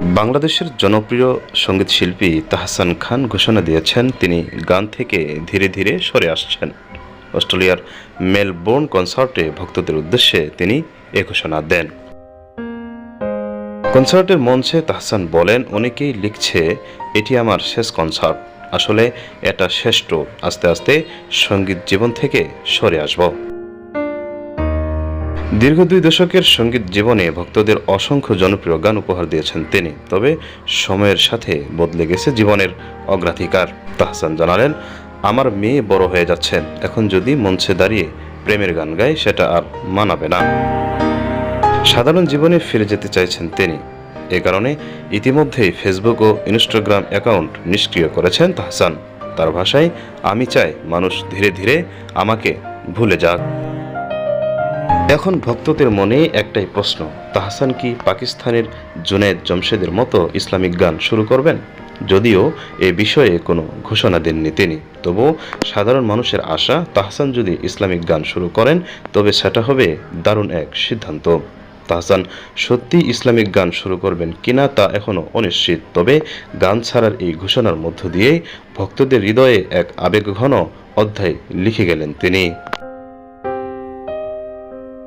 বাংলাদেশের জনপ্রিয় সংগীত শিল্পী তাহসান খান ঘোষণা দিয়েছেন, তিনি গান থেকে ধীরে ধীরে সরে আসছেন। অস্ট্রেলিয়ার মেলবোর্ন কনসার্টে ভক্তদের উদ্দেশ্যে তিনি এ ঘোষণা দেন। কনসার্টের মঞ্চে তাহসান বলেন, অনেকেই লিখছে, এটি আমার শেষ কনসার্ট। আসলে এটা শ্রেষ্ঠ। আস্তে আস্তে সংগীত জীবন থেকে সরে আসব দীর্ঘ দুই দশকের সংগীত জীবনে ভক্তদের অসংখ্য জনপ্রিয় গান উপহার দিয়েছেন তিনি, তবে সময়ের সাথে বদলে গেছে জীবনের অগ্রাধিকার। তাহসান জানালেন, আমার মেয়ে বড় হয়ে যাচ্ছেন এখন যদি মঞ্চে দাঁড়িয়ে প্রেমের গান গায়, সেটা আর মানাবে না। সাধারণ জীবনে ফিরে যেতে চাইছেন তিনি। এ কারণে ইতিমধ্যেই ফেসবুক ও ইনস্টাগ্রাম অ্যাকাউন্ট নিষ্ক্রিয় করেছেন তাহসান। তার ভাষায়, আমি চাই মানুষ ধীরে ধীরে আমাকে ভুলে যাক। এখন ভক্তদের মনে একটাই প্রশ্ন তাহসান কি পাকিস্তানের জুনেদ জমশেদের মতো ইসলামিক গান শুরু করবেন? যদিও এ বিষয়ে কোনো ঘোষণা দেননি তিনি। তবু সাধারণ মানুষের আশা তাহসান যদি ইসলামিক গান শুরু করেন, তবে সেটা হবে দারুণ এক সিদ্ধান্ত। তাহসান সত্যি ইসলামিক গান শুরু করবেন কিনা তা এখনও অনিশ্চিত, তবে গান ছাড়ার এই ঘোষণার মধ্য দিয়েই ভক্তদের হৃদয়ে এক আবেগঘন অধ্যায় লিখে গেলেন তিনি।